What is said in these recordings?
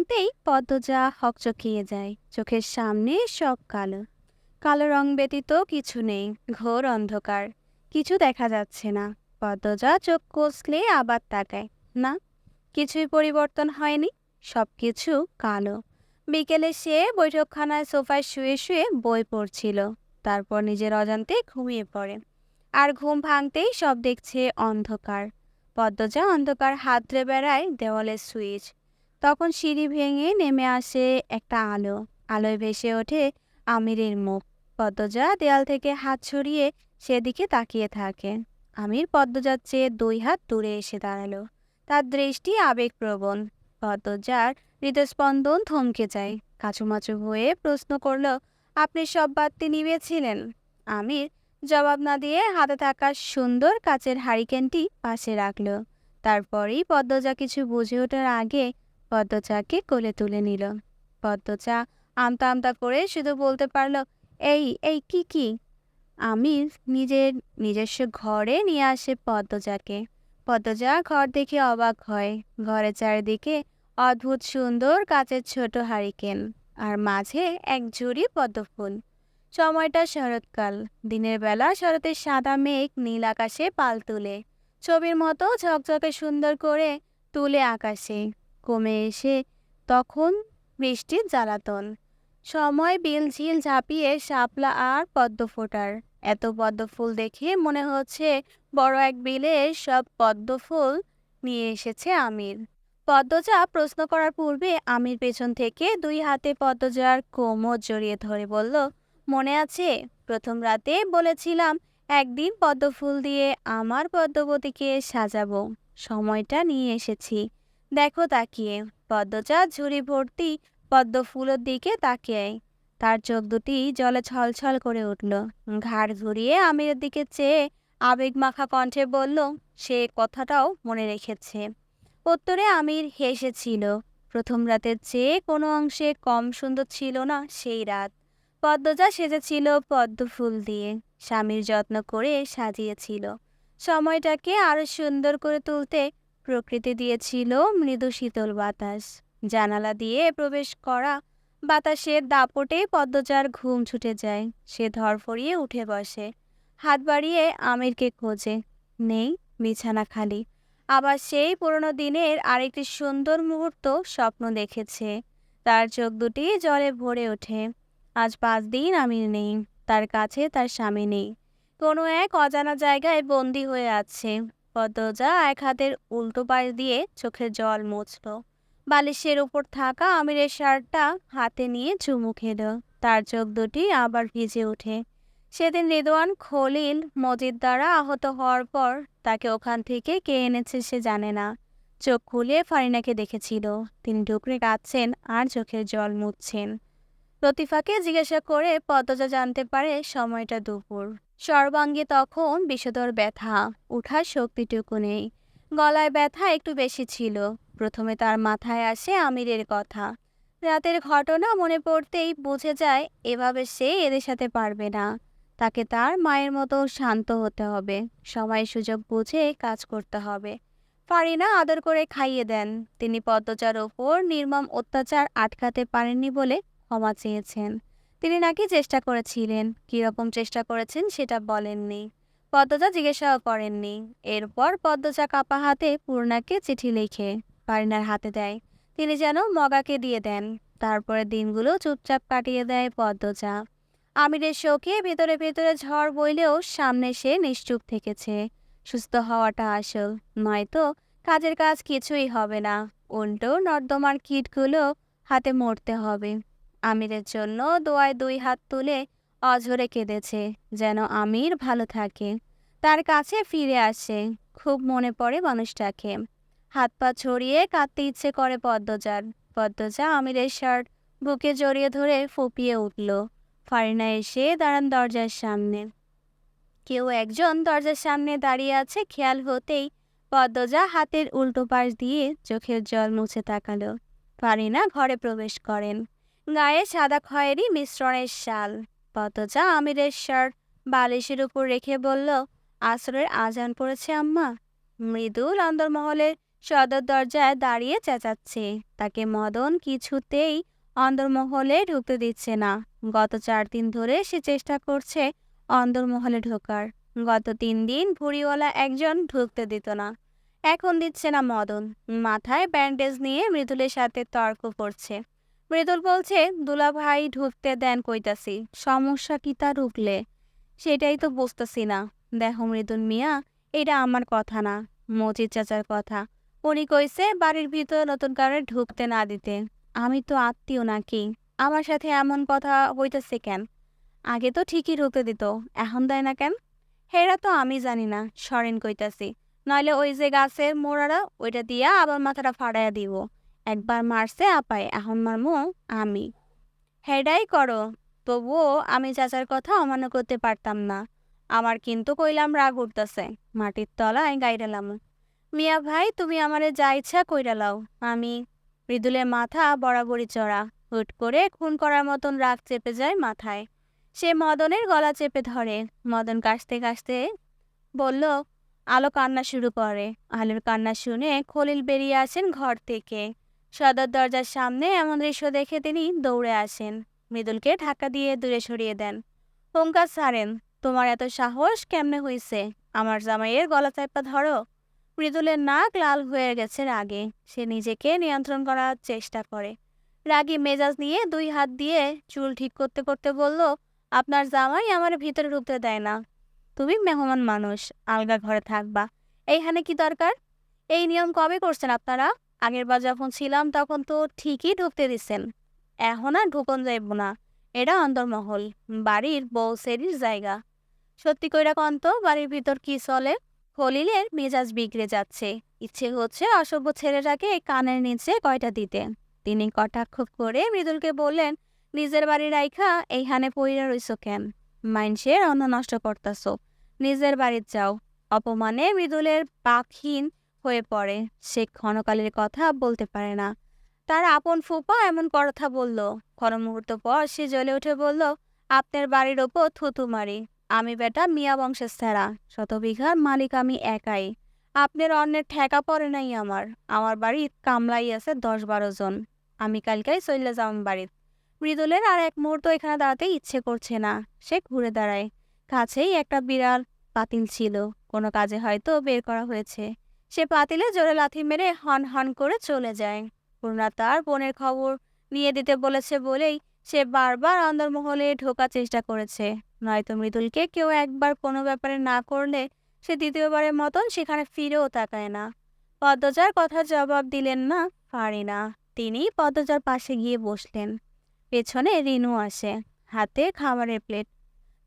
ভাঙতেই পদ্মজা হকচকিয়ে যায়। চোখের সামনে সব কালো। কালো রং ব্যতীত কিছু নেই, ঘোর অন্ধকার। কিছু দেখা যাচ্ছে না। পদ্মজা চোখ কষলে আবার তাকায়। না, কিছুই পরিবর্তন হয়নি। সব কিছু কালো। বিকেলে সে বৈঠকখানায় সোফায় শুয়ে শুয়ে বই পড়ছিল। তারপর নিজের অজান্তে ঘুমিয়ে পড়ে। আর ঘুম ভাঙতেই সব দেখছে অন্ধকার। পদ্মজা অন্ধকার হাতড়ে বেড়ায় দেওয়ালের সুইচ। তখন সিঁড়ি ভেঙে নেমে আসে একটা আলো। আলোয় ভেসে ওঠে আমিরের মুখ। পদ্মজা দেয়াল থেকে হাত ছড়িয়ে সেদিকে তাকিয়ে থাকে। আমির পদ্মজার চেয়ে দুই হাত দূরে এসে দাঁড়াল। তার দৃষ্টি আবেগপ্রবণ। পদ্মজার হৃদস্পন্দন থমকে যায়। কাচুমাচু হয়ে প্রশ্ন করল, আপনি সব বাতি নিভিয়েছিলেন আমির জবাব না দিয়ে হাতে থাকা সুন্দর কাচের হারিকেনটি পাশে রাখল। তারপরেই পদ্মজা কিছু বুঝে ওঠার আগে পদ্মচাকে কোলে তুলে নিল। পদ্মচা আমতা আমতা করে শুধু বলতে পারল, এই এই, কি কি? আমি নিজের নিজস্ব ঘরে নিয়ে আসে পদ্মজাকে পদ্মজা ঘর দেখে অবাক হয়। ঘরের চারিদিকে অদ্ভুত সুন্দর কাচের ছোট হারিকেন আর মাঝে এক ঝুড়ি পদ্মফুল। সময়টা শরৎকাল। দিনের বেলা শরতের সাদা মেঘ নীল আকাশে পাল তুলে। ছবির মতো ঝকঝকে সুন্দর করে তুলে আকাশে। কমে এসে তখন বৃষ্টির জ্বালাতন। সময় বিল ঝিল ঝাঁপিয়ে শাপলা আর পদ্ম ফোটার। এত পদ্ম ফুল দেখে মনে হচ্ছে বড় এক বিলে সব পদ্ম ফুল নিয়ে এসেছে আমির। পদ্মজা প্রশ্ন করার পূর্বে আমির পেছন থেকে দুই হাতে পদ্মজার কোমর জড়িয়ে ধরে বলল, মনে আছে? প্রথম রাতে বলেছিলাম একদিন পদ্ম ফুল দিয়ে আমার পদ্মবতীকে সাজাবো। সময়টা নিয়ে এসেছি। দেখো তাকিয়ে। পদ্মজা ঝুড়ি ভর্তি পদ্ম ফুলের দিকে তাকিয়ে। তার চোখ দুটি জলে ছলছল করে উঠল। ঘাড় ঘুরিয়ে আমিরের দিকে চেয়ে আবেগ মাখা কণ্ঠে বলল, সে কথাটাও মনে রেখেছে। উত্তরে আমির হেসেছিল, প্রথম রাতের চেয়ে কোনো অংশে কম সুন্দর ছিল না সেই রাত। পদ্মজা সেজেছিল পদ্ম ফুল দিয়ে। স্বামীর যত্ন করে সাজিয়েছিল। সময়টাকে আরও সুন্দর করে তুলতে প্রকৃতি দিয়েছিল মৃদু শীতল বাতাস। জানালা দিয়ে প্রবেশ করা বাতাসের দাপটে পদ্মচার ঘুম ছুটে যায়। সে ধরফরিয়ে উঠে বসে। হাত বাড়িয়ে আমিরকে খোঁজে। নেই, বিছানা খালি। আবার সেই পুরনো দিনের আরেকটি সুন্দর মুহূর্ত স্বপ্ন দেখেছে। তার চোখ দুটি জলে ভরে ওঠে। আজ পাঁচ দিন আমির নেই। তার কাছে তার স্বামী নেই। কোনো এক অজানা জায়গায় বন্দি হয়ে আছে। পদ্মজা এক হাতের উল্টো পাশ দিয়ে চোখের জল মুছল। বালিশের উপর থাকা আমিরের শার্টটা হাতে নিয়ে চুমু খেল। তার চোখ দুটি আবার ভিজে ওঠে। সেদিন রিদওয়ান খলিল মজিদ দ্বারা আহত হওয়ার পর তাকে ওখান থেকে কে এনেছে সে জানে না। চোখ খুলে ফারিনাকে দেখেছিল। তিনি ঢুকরে কাঁদছেন আর চোখের জল মুছছেন। লতিফাকে জিজ্ঞাসা করে পদ্মজা জানতে পারে সময়টা দুপুর। সর্বাঙ্গে তখন বিষধর ব্যথা, উঠার শক্তিটুকু নেই। গলায় ব্যথা একটু বেশি ছিল। প্রথমে তার মাথায় আসে আমিরের কথা। রাতের ঘটনা মনে পড়তেই বুঝে যায়, এভাবে সে এদের সাথে পারবে না। তাকে তার মায়ের মতো শান্ত হতে হবে। সময় সুযোগ বুঝে কাজ করতে হবে। ফারিনা আদর করে খাইয়ে দেন। তিনি পদ্মচার ওপর নির্মম অত্যাচার আটকাতে পারেননি বলে ক্ষমা চেয়েছেন। তিনি নাকি চেষ্টা করেছিলেন। কীরকম চেষ্টা করেছেন সেটা বলেননি। পদ্মজা জিজ্ঞাসাও করেননি। এরপর পদ্মজা কাপা হাতে পূর্ণাকে চিঠি লিখে পারিনার হাতে দেয়। তিনি যেন মগাকে দিয়ে দেন। তারপরে দিনগুলো চুপচাপ কাটিয়ে দেয় পদ্মজা। আমিরের শোকে ভেতরে ভেতরে ঝড় বইলেও সামনে সে নিশ্চুপ থেকেছে। সুস্থ হওয়াটা আসল। নয়তো কাজের কাজ কিছুই হবে না। উল্টো নর্দমার কীটগুলো হাতে মরতে হবে। আমিরের জন্য দোয়ায় দুই হাত তুলে অঝরে কেঁদেছে, যেন আমির ভালো থাকে। তার কাছে ফিরে আসে, খুব মনে পড়ে মানুষটাকে। হাত পা ছড়িয়ে কাঁদতে ইচ্ছে করে পদ্মজার। পদ্মজা আমিরের শার্ট বুকে জড়িয়ে ধরে ফুপিয়ে উঠল। ফারিনা এসে দাঁড়ান দরজার সামনে। কেউ একজন দরজার সামনে দাঁড়িয়ে আছে, খেয়াল হতেই পদ্মজা হাতের উল্টো পাশ দিয়ে চোখের জল মুছে তাকালো। ফারিনা ঘরে প্রবেশ করেন। গায়ে সাদা খয়েরি মিশ্রণের শাল। পদ্মজা আমিরের শার্ট বালিশের উপর রেখে বলল, আসরের আজান পড়েছে, আম্মা। মৃদু অন্দরমহলের সদর দরজায় দাঁড়িয়ে চেঁচাচ্ছে। তাকে মদন কিছুতেই অন্দরমহলে ঢুকতে দিচ্ছে না। গত চার দিন ধরে সে চেষ্টা করছে অন্দরমহলে ঢোকার। গত তিন দিন ভুড়িওয়ালা একজন ঢুকতে দিত না। এখন দিচ্ছে না মদন। মাথায় ব্যান্ডেজ নিয়ে মৃদুলের সাথে তর্ক করছে। মৃদুল বলছে, দুলাভাই ঢুকতে দেন কইতাছি, সমস্যা কি তা ঢুকলে সেটাই তো বুঝতেছি না। দেখো মৃদুল মিয়া, এটা আমার কথা না, মজিদ চাচার কথা। উনি কইছে, বাড়ির ভিতর নতুন কারে ঢুকতে না দিতে। আমি তো আত্মীয় নাকি, আমার সাথে এমন কথা হইতেছে কেন? আগে তো ঠিকই ঢুকতে দিত, এখন দেয় না কেন? হেরা তো আমি জানি না, সরেন কইতাছি। নইলে ওই যে গাছের মোড়ারা, ওইটা দিয়া আবার মাথাটা ফাড়াইয়া দিব। একবার মারছে আপায়, এখন মারমু আমি। হেডাই করো, তবুও আমি চাচার কথা অমান্য করতে পারতাম না। আমার কিন্তু কইলাম রাগ উঠতেছে, মাটির তলায় গাইরালাম মিয়া ভাই, তুমি আমারে যা ইচ্ছা কইরালাও আমি মৃদুলের মাথা বরাবরই চড়া। হুট করে খুন করার মতন রাগ চেপে যায় মাথায়। সে মদনের গলা চেপে ধরে। মদন কাশতে কাশতে বলল, আলো কান্না শুরু করে। আলোর কান্না শুনে খলিল বেরিয়ে আসেন ঘর থেকে। সদর দরজার সামনে এমন দৃশ্য দেখে তিনি দৌড়ে আসেন। মৃদুলকে ধাক্কা দিয়ে দূরে সরিয়ে দেন। হুঙ্কার সারেন, তোমার এত সাহস কেমনে হইছে? আমার জামাইয়ের গলা চাইপা ধরো। মৃদুলের নাক লাল হয়ে গেছে রাগে। সে নিজেকে নিয়ন্ত্রণ করার চেষ্টা করে। রাগী মেজাজ নিয়ে দুই হাত দিয়ে চুল ঠিক করতে করতে বলল, আপনার জামাই আমার ভিতরে ঢুকতে দেয় না। তুমি মেহমান মানুষ, আলগা ঘরে থাকবা। এইখানে কি দরকার? এই নিয়ম কবে করছেন আপনারা? আগের বার যখন ছিলাম তখন তো ঠিকই ঢুকতে দিচ্ছেন এখন আর ঢুকন যাইব না। এটা অন্দরমহল বাড়ির বউ সেরির জায়গা। সত্যি কইরা কন্ত বাড়ির ভিতর কি চলে? খলিলের মেজাজ বিগড়ে যাচ্ছে। ইচ্ছে হচ্ছে অসভ্য ছেলেটাকে কানের নিচে কয়টা দিতে। তিনি কটাক্ষ করে মৃদুলকে বললেন, নিজের বাড়ি রাইখা, এইখানে পইরা রইছ কেন? মাইনসের অন্ন নষ্ট করতাছ। নিজের বাড়ির যাও। অপমানে মৃদুলের পাখিন হয়ে পড়ে। সে ক্ষণকালের কথা বলতে পারে না। তার আপন ফুপা এমন কথা বলল। ক্ষণ মুহূর্ত পর সে জ্বলে উঠে বলল, আপনার বাড়ির ওপর থুতু মারি। আমি বেটা মিয়া বংশের সেরা শত বিঘার মালিক আমি একাই। আপনার অন্যের ঠেকা পড়ে নাই আমার। আমার বাড়ি কামলাই আছে দশ বারো জন। আমি কালকাই চলে যাম বাড়ির মৃদুলের আর এক মুহূর্ত এখানে দাঁড়াতে ইচ্ছে করছে না। সে ঘুরে দাঁড়ায়। কাছেই একটা বিড়াল, পাতিল ছিল। কোনো কাজে হয়তো বের করা হয়েছে। সে পাতিলে জোরে লাথি মেরে হন হন করে চলে যায়। পূর্ণা তার বোনের খবর নিয়ে দিতে বলেছে বলেই সে বারবার অন্দরমহলে ঢোকার চেষ্টা করেছে। নয়তো মৃদুলকে কেউ একবার কোনো ব্যাপারে না করলে সে দ্বিতীয়বারের মতন সেখানে ফিরেও তাকায় না। পদ্মজার কথা জবাব দিলেন না ফারিনা। তিনি পদ্মজার পাশে গিয়ে বসলেন। পেছনে রিনু আসে, হাতে খাবারের প্লেট।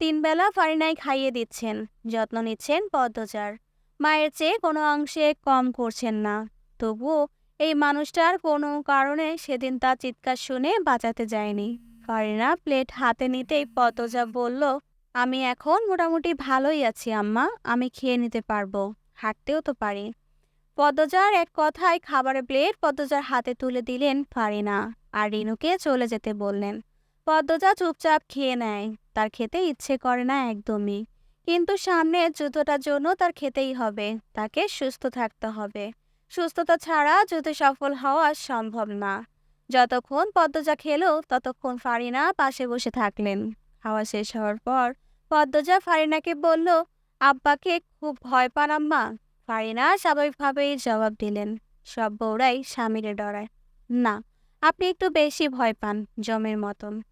তিনবেলা ফারিনাই খাইয়ে দিচ্ছেন, যত্ন নিচ্ছেন পদ্মজার। মায়ের চেয়ে কোনো অংশে কম করছেন না। তবুও এই মানুষটার কোনো কারণে সেদিন তার চিৎকার শুনে বাঁচাতে যায়নি। ফারিনা প্লেট হাতে নিতেই পদ্মজা বলল, আমি এখন মোটামুটি ভালোই আছি আম্মা, আমি খেয়ে নিতে পারব। হাঁটতেও তো পারি। পদ্মজার এক কথায় খাবারের প্লেট পদ্মজার হাতে তুলে দিলেন ফারিনা আর রিনুকে চলে যেতে বললেন। পদ্মজা চুপচাপ খেয়ে নেয়, তার খেতে ইচ্ছে করে না একদমই। কিন্তু সামনে যুদ্ধটার জন্য তার খেতেই হবে। তাকে সুস্থ থাকতে হবে। সুস্থতা ছাড়া যুদ্ধে সফল হওয়া সম্ভব না। যতক্ষণ পদ্মজা খেলো, ততক্ষণ ফারিনা পাশে বসে থাকলেন। খাওয়া শেষ হওয়ার পর পদ্মজা ফারিনাকে বলল, আব্বাকে খুব ভয় পান আম্মা। ফারিনা স্বাভাবিকভাবেই জবাব দিলেন, সব বউরাই স্বামীরে ডরায়। না, আপনি একটু বেশি ভয় পান, জমের মতন।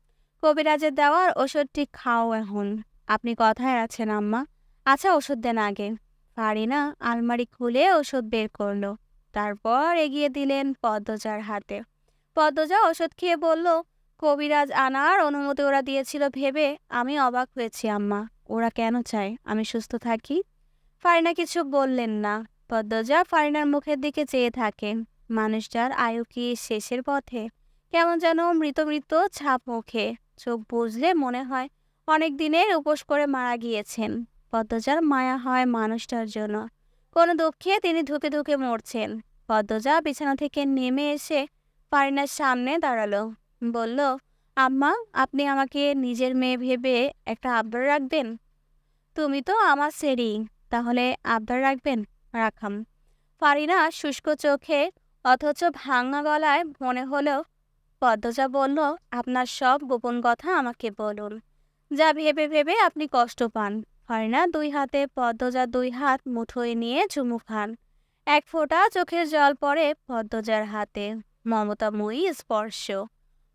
কবিরাজের দেওয়ার ওষুধটি খাও এখন। আপনি কথায় আছেন, আম্মা। আচ্ছা ওষুধ দেন আগে। ফারিনা আলমারি খুলে ওষুধ বের করল। তারপর এগিয়ে দিলেন পদ্মজার হাতে। পদ্মজা ওষুধ খেয়ে বলল, কবিরাজ আনার অনুমতি ওরা দিয়েছিল ভেবে আমি অবাক হয়েছি, আম্মা। ওরা কেন চায়? আমি সুস্থ থাকি? ফারিনা কিছু বললেন না। পদ্মজা ফারিনার মুখের দিকে চেয়ে থাকেন মানুষটার আয়ু কি শেষের পথে? কেমন যেন মৃত মৃত ছাপ মুখে। চোখ বুঝলে মনে হয় অনেক দিনের উপোস করে মারা গিয়েছেন। পদ্মজার মায়া হয় মানুষটার জন্য। কোনো দুঃখে তিনি ধুকে ধুকে মরছেন। পদ্মজা বিছানা থেকে নেমে এসে ফারিনার সামনে দাঁড়াল। বলল, আম্মা, আপনি আমাকে নিজের মেয়ে ভেবে একটা আবদার রাখবেন? তুমি তো আমার সেরি, তাহলে আবদার রাখবেন? রাখাম। ফারিনা শুষ্ক চোখে, অথচ ভাঙা গলায় মনে হলো, পদ্মজা বলল, আপনার সব গোপন কথা আমাকে বলুন। যা ভেবে ভেবে আপনি কষ্ট পান। ফারিনা দুই হাতে পদ্মজা দুই হাত মুঠোয় নিয়ে চুমু খান। এক ফোঁটা চোখের জল পড়ে পদ্মজার হাতে। মমতা মমতাময়ী স্পর্শ।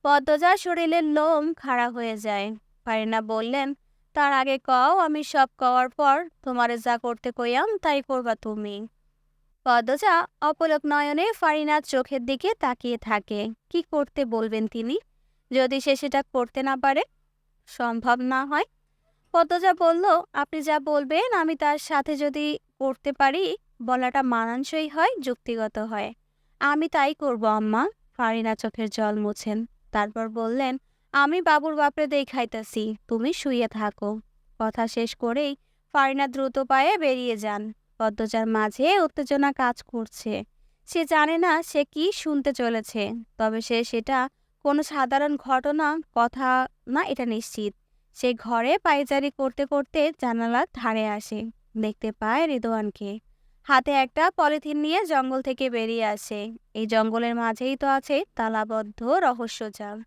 পদ্মজার শরীরের লোম খাড়া হয়ে যায়। ফারিনা বললেন, তার আগে কও, আমি সব কওয়ার পর তোমারে যা করতে কইয়াম, তাই করবা তুমি। পদ্মজা অপলক নয়নে ফারিনার চোখের দিকে তাকিয়ে থাকে। কি করতে বলবেন তিনি? যদি সে সেটা করতে না পারে সম্ভব না হয়। পদ্মজা বলল, আপনি যা বলবেন, আমি তার সাথে যদি করতে পারি, বলাটা মানানসই হয়, যুক্তিগত হয়। আমি তাই করব, আম্মা। ফারিনা চোখের জল মুছেন। তারপর বললেন, আমি বাবুর বাপরে দেখাইতাছি, তুমি শুয়ে থাকো। কথা শেষ করেই ফারিনা দ্রুত পায়ে বেরিয়ে যান। পদ্মজার মাঝে উত্তেজনা কাজ করছে। সে জানে না সে কি শুনতে চলেছে, তবে সে সেটা কোনো সাধারণ ঘটনা, কথা না, এটা নিশ্চিত। সে ঘরে পায়চারি করতে করতে জানালার ধারে আসে। দেখতে পায় রিদোয়ানকে। হাতে একটা পলিথিন নিয়ে জঙ্গল থেকে বেরিয়ে আসে। এই জঙ্গলের মাঝেই তো আছে তালাবদ্ধ রহস্যজাল।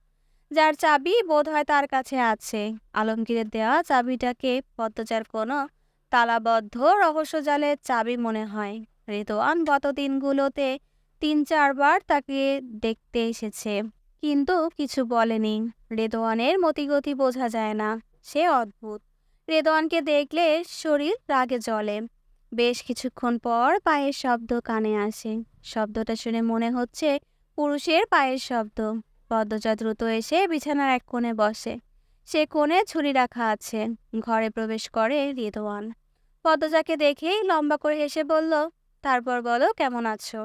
যার চাবি বোধ হয় তার কাছে আছে। আলমগীরের দেওয়া চাবিটাকে পদ্মজার কোনো তালাবদ্ধ রহস্যজালের চাবি মনে হয়। রেদোয়ান গত দিনগুলোতে তিন চারবার তাকে দেখতে এসেছে। কিন্তু কিছু বলেনি। রেদোয়ানের মতিগতি বোঝা যায় না। সে অদ্ভুত। রেদোয়ানকে দেখলে শরীর রাগে জ্বলে। বেশ কিছুক্ষণ পর পায়ের শব্দ কানে আসে। শব্দটা শুনে মনে হচ্ছে পুরুষের পায়ের শব্দ। পদ্মজা দ্রুত এসে বিছানার এক কোণে বসে। সে কোণে ছুরি রাখা আছে। ঘরে প্রবেশ করে রেদোয়ান। পদ্মজাকে দেখেই লম্বা করে হেসে বলল, তারপর বলো, কেমন আছো?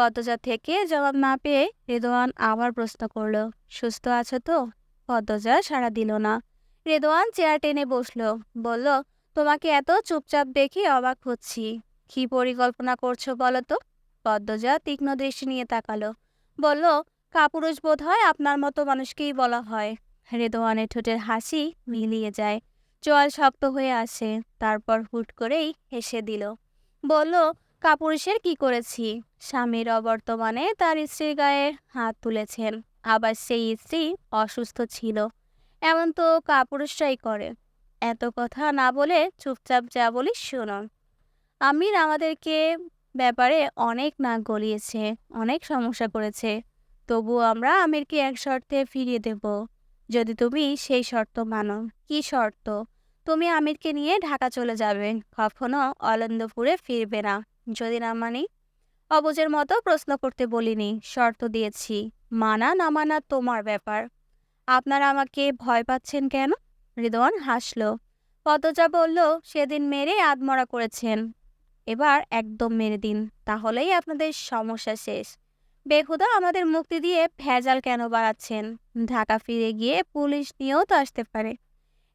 পদ্মজা থেকে জবাব না পেয়ে রেদোয়ান আবার প্রশ্ন করল, সুস্থ আছো তো? পদ্মজা সাড়া দিল না। রেদোয়ান চেয়ার টেনে বসল, বলল, তোমাকে এত চুপচাপ দেখি অবাক হচ্ছি। কি পরিকল্পনা করছ বলো তো? পদ্মজা তীক্ষ্ণ দৃষ্টি নিয়ে তাকালো, বলল, কাপুরুষ বোধ হয় আপনার মতো মানুষকেই বলা হয়। রেদোয়ানের ঠোঁটের হাসি মিলিয়ে যায় জল শক্ত হয়ে আসে, তারপর হুট করেই হেসে দিল, বলল কাপুরুষের কি করেছি? স্বামীর অবর্তমানে তার স্ত্রীর গায়ে হাত তুলেছেন। আবার সেই স্ত্রী অসুস্থ ছিল। এমন তো কাপুরুষরাই করে। এত কথা না বলে চুপচাপ যা বলি শোনো। আমির আমাদেরকে ব্যাপারে অনেক নাক গলিয়েছে, অনেক সমস্যা করেছে। তবু আমরা আমিরকে এক শর্তে ফিরিয়ে দেব। যদি তুমি সেই শর্ত মানো। কি শর্ত? তুমি আমিরকে নিয়ে ঢাকা চলে যাবে। কখনো অলন্দপুরে ফিরবে না। যদি না মানি অবুজের মতো প্রশ্ন করতে বলিনি। শর্ত দিয়েছি, মানা না মানা তোমার ব্যাপার। আপনারা আমাকে ভয় পাচ্ছেন কেন? রিদওয়ান হাসল। পদ্মজা বলল, সেদিন মেরে আদমরা করেছেন। এবার একদম মেরে দিন, তাহলেই আপনাদের সমস্যা শেষ। বেহুদা আমাদের মুক্তি দিয়ে ভেজাল কেন বাড়াচ্ছেন? ঢাকা ফিরে গিয়ে পুলিশ নিয়েও তো আসতে পারে।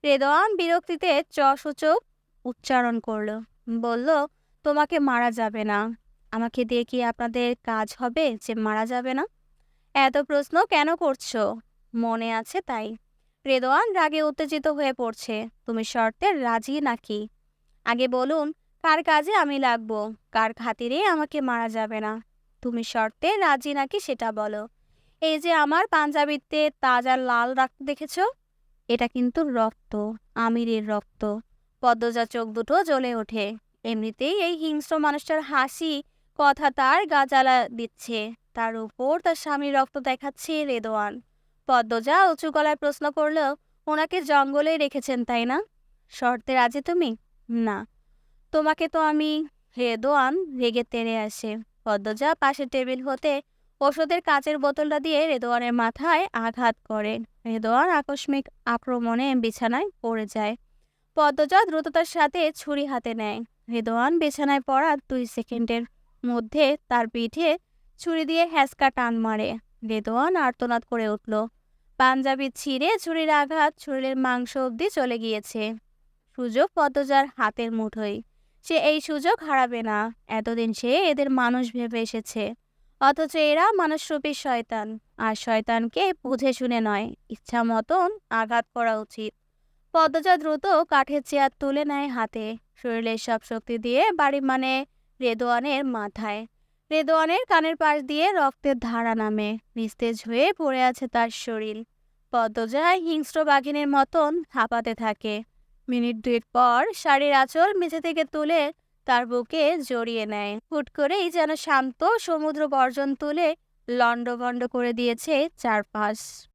রেদওয়ান বিরক্তিতে চসূচক উচ্চারণ করল। বলল তোমাকে মারা যাবে না। আমাকে দিয়ে কি আপনাদের কাজ হবে যে মারা যাবে না? এত প্রশ্ন কেন করছ? মনে আছে তাই। রেদওয়ান রাগে উত্তেজিত হয়ে পড়ছে। তুমি শর্তে রাজি নাকি? আগে বলুন, কার কাজে আমি লাগবো? কার খাতিরে আমাকে মারা যাবে না? তুমি শর্তে রাজি নাকি সেটা বলো। এই যে আমার পাঞ্জাবিতে তাজা লাল রক্ত দেখেছ? এটা কিন্তু রক্ত, আমিরের রক্ত। পদ্মজা চোখ দুটো জ্বলে ওঠে। এমনিতেই এই হিংস্র মানুষটার হাসি, কথা তার গা জ্বালা দিচ্ছে। তার উপর তার স্বামীর রক্ত দেখাচ্ছে রেদোয়ান। পদ্মজা উঁচু গলায় প্রশ্ন করল, ওনাকে জঙ্গলে রেখেছেন, তাই না? শর্তে রাজি তুমি? না। তোমাকে তো আমি রেদোয়ান রেগে তেড়ে আসে। পদ্মজা পাশের টেবিল হতে ওষুধের কাচের বোতলটা দিয়ে রেদোয়ানের মাথায় আঘাত করে। রেদোয়ান আকস্মিক আক্রমণে বিছানায় পড়ে যায়। পদ্মজা দ্রুততার সাথে ছুরি হাতে নেয়। রেদোয়ান বেছানায় পড়ার দুই সেকেন্ডের মধ্যে তার পিঠে ছুরি দিয়ে হ্যাসকা টান মারে। রেদোয়ান আর্তনাদ করে উঠল। পাঞ্জাবি ছিঁড়ে ছুরির আঘাত শরীরের মাংস অবধি চলে গিয়েছে। সুযোগ পদ্মজার হাতের মুঠোয়। সে এই সুযোগ হারাবে না। এতদিন সে এদের মানুষ ভেবে এসেছে। অথচ এরা মানুষরূপী শয়তান। আর শয়তানকে বুঝে শুনে নয়। ইচ্ছা মতন আঘাত করা উচিত। পদ্মজা দ্রুত কাঠের চেয়ার তুলে নেয় হাতে। শরীরের সব শক্তি দিয়ে বাড়ি মানে রেদোয়ানের মাথায়। রেদোয়ানের কানের পাশ দিয়ে রক্তের ধারা নামে। নিস্তেজ হয়ে পড়ে আছে তার শরীর। পদ্মজা হিংস্র বাঘিনীর মতন হাঁপাতে থাকে। মিনিট দুয়েক পর শাড়ির আঁচল মেঝে থেকে তুলে তার বুকে জড়িয়ে নেয়। হুট করেই যেন শান্ত সমুদ্র বর্জন তুলে লণ্ডভণ্ড করে দিয়েছে চারপাশ।